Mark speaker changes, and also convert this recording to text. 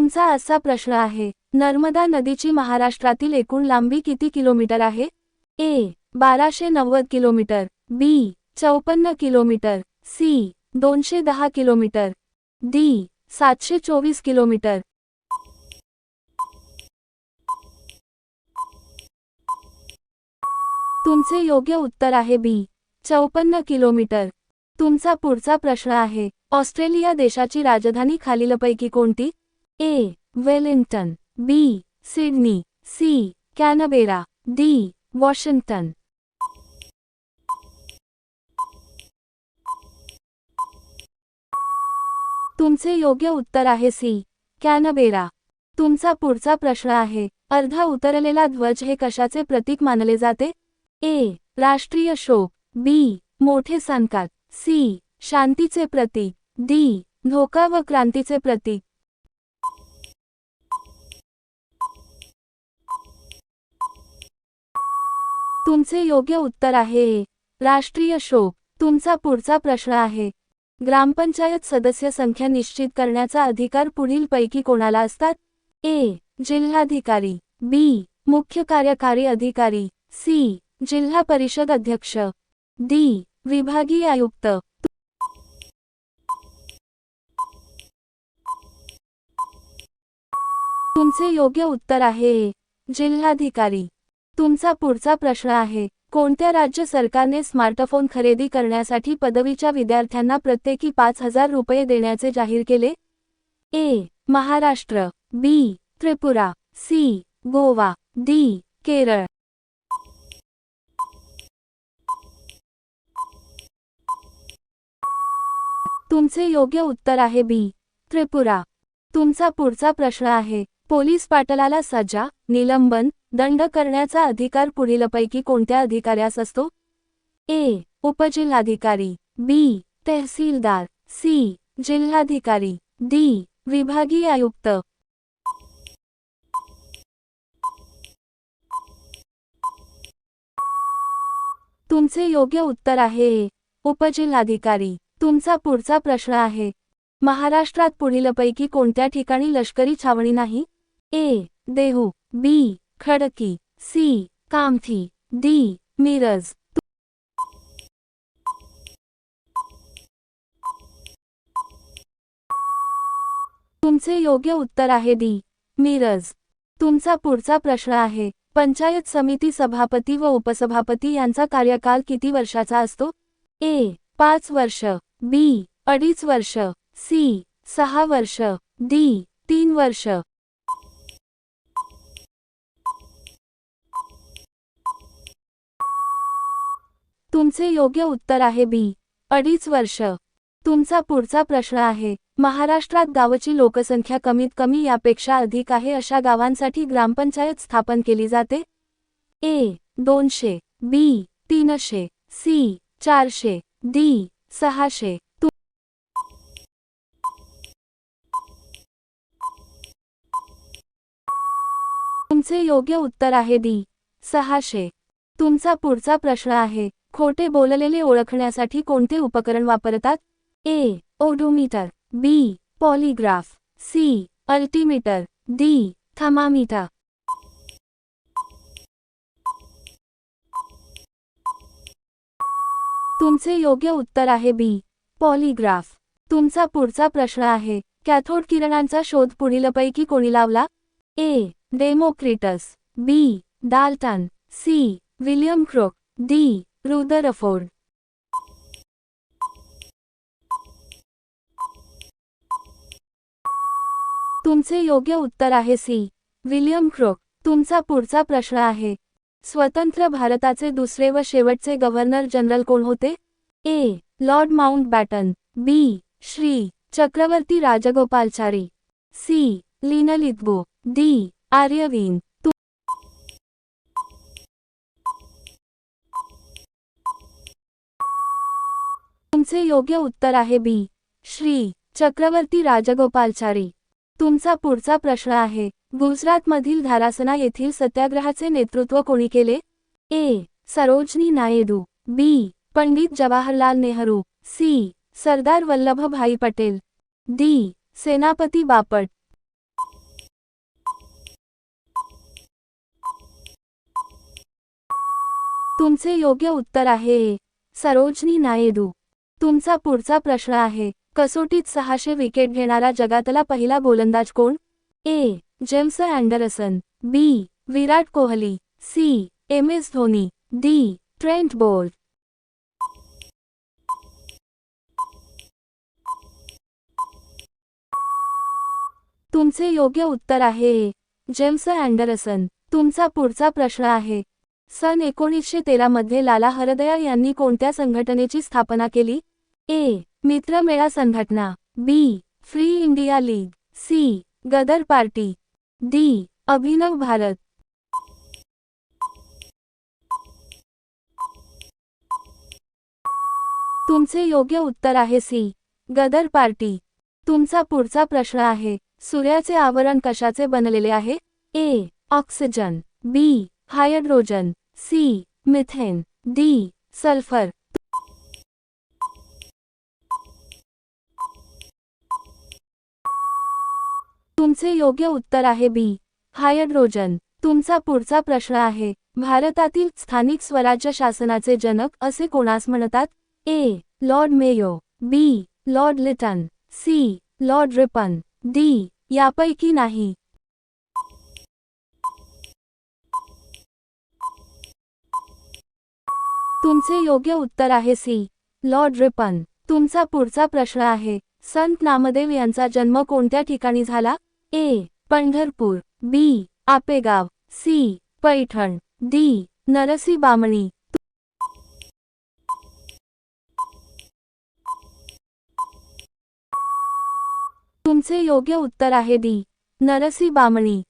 Speaker 1: तुमचा असा प्रश्न आहे नर्मदा नदीची महाराष्ट्रातील एकूण लांबी किती किलोमीटर आहे? ए बाराशे नव्वद किलोमीटर बी चौपन्न किलोमीटर सी दोनशे दहा किलोमीटर डी सातशे चोवीस किलोमीटर. तुमचे योग्य उत्तर आहे बी चौपन्न किलोमीटर. तुमचा पुढचा प्रश्न आहे ऑस्ट्रेलिया देशाची राजधानी खालीलपैकी कोणती? A Wellington B Sydney C Canberra D Washington तुमचे योग्य उत्तर आहे सी कॅनबेरा तुमचा पुढचा प्रश्न आहे अर्धा उतरलेला ध्वज हे कशाचे प्रतीक मानले जाते? ए राष्ट्रीय शोक. बी मोठे संकात सी शांतीचे प्रतीक. डी धोका व क्रांतीचे प्रतीक. तुमचे योग्य उत्तर आहे. राष्ट्रीय शोक तुमचा पुढचा प्रश्न आहे. ग्रामपंचायत सदस्य संख्या निश्चित करण्याचा अधिकार पुढील पैकी कोणाला असतात? ए. जिल्हाधिकारी बी. मुख्य कार्यकारी अधिकारी सी. जिल्हा परिषद अध्यक्ष डी. विभागीय आयुक्त. तुमचे योग्य उत्तर आहे. जिल्हाधिकारी तुमचा पुढचा प्रश्न आहे कोणत्या राज्य सरकारने स्मार्टफोन खरेदी करण्यासाठी पदवीच्या विद्यार्थ्यांना प्रत्येकी पाच हजार रुपये देण्याचे जाहीर केले? A. Maharashtra B. Tripura C. Goa D. Kerala. तुमचे योग्य उत्तर आहे बी. त्रिपुरा. तुमचा पुढचा प्रश्न आहे पोलीस पाटलाला सजा निलंबन दंड करण्याचा अधिकार पुढीलपैकी कोणत्या अधिकाऱ्यास असतो? ए. उपजिल्हाधिकारी. बी. तहसीलदार. सी. जिल्हाधिकारी. डी. विभागीय आयुक्त. तुमचे योग्य उत्तर आहे उपजिल्हाधिकारी. तुमचा पुढचा प्रश्न आहे. महाराष्ट्रात पुढीलपैकी कोणत्या ठिकाणी लष्करी छावणी नाही? A. Dehu. B. Khadki C Kamthi D Miraj. तुमचे योग्य उत्तर आहे डी मिरज. तुमचा पुढचा प्रश्न आहे पंचायत समिती सभापती व उपसभापती यांचा कार्यकाल किती वर्षाचा असतो? ए पाच वर्ष. बी अडीच वर्ष. सी सहा वर्ष. डी तीन वर्ष. तुमचे योग्य उत्तर आहे बी. अडीच वर्ष. तुमचा पुढचा प्रश्न आहे महाराष्ट्रात गावाची लोकसंख्या कमीत कमी यापेक्षा अधिक आहे अशा गावांसाठी ग्रामपंचायत स्थापन केली जाते? ए. दोनशे. बी. तीनशे. सी. चारशे. डी. सहाशे. तुमचे योग्य उत्तर आहे डी. सहाशे. तुमचा पुढचा प्रश्न आहे खोटे बोललेले ओळखण्यासाठी कोणते उपकरण वापरतात? A odometer B polygraph C altimeter D thermometer तुमचे योग्य उत्तर आहे बी पॉलिग्राफ. तुमचा पुढचा प्रश्न आहे कॅथोड किरणांचा शोध पुढीलपैकी कोणी लावला? A Democritus B Dalton C William Crookes D Rutherford तुमचे योग्य उत्तर आहे सी. William crook. तुमचा पुढचा प्रश्न आहे. स्वतंत्र भारताचे दुसरे व शेवटचे गव्हर्नर जनरल कोण होते? A. Lord Mountbatten. B. Shri. Chakravarti Rajagopalachari. C. Linlithgow D. Irwin. तुमचे योग्य उत्तर आहे बी. श्री. चक्रवर्ती राजगोपालचारी. तुमचा पुढचा प्रश्न आहे गुजरातमधील धारासना येथील सत्याग्रहाचे नेतृत्व कोणी केले? A. Sarojini Naidu. B. Pandit Jawaharlal Nehru. C. Sardar Vallabhbhai Patel. D. Senapati Bapat. तुमचे योग्य उत्तर आहे सरोजनी नायडू. तुमचा पुढचा प्रश्न आहे कसोटीत सहाशे विकेट घेणारा जगातला पहिला गोलंदाज कोण? A. James Anderson B. Virat Kohli C. M. S. Dhoni D. Trent Boult तुमचे योग्य उत्तर आहे ए. जेम्स अँडरसन तुमचा पुढचा प्रश्न आहे. सन एकोणीसशे तेरामध्ये लाला हरदया यांनी कोणत्या संघटनेची स्थापना केली? ए. मित्रमेळा संघटना. B. Free India League. C. Ghadar Party. D. Abhinav Bharat. तुमचे योग्य उत्तर आहे सी. गदर पार्टी. तुमचा पुढचा प्रश्न आहे सूर्याचे आवरण कशाचे बनलेले आहे? A. Oxygen. B. Hydrogen. C. Methane. D. Sulphur. तुमचे योग्य उत्तर आहे बी. हायड्रोजन तुमचा पुढचा प्रश्न आहे भारतातील स्थानिक स्वराज्य शासनाचे जनक असे कोणास म्हणतात? A. Lord Mayo B. Lord Lytton C. Lord Ripon D. यापैकी नाही. तुमचे योग्य उत्तर आहे सी. लॉर्ड रिपन तुमचा पुढचा प्रश्न आहे संत नामदेव यांचा जन्म कोणत्या ठिकाणी झाला? A Pandharpur B Apegaon C Paithan D Narsi Bamani तुमचे योग्य उत्तर आहे डी नरसी बामणी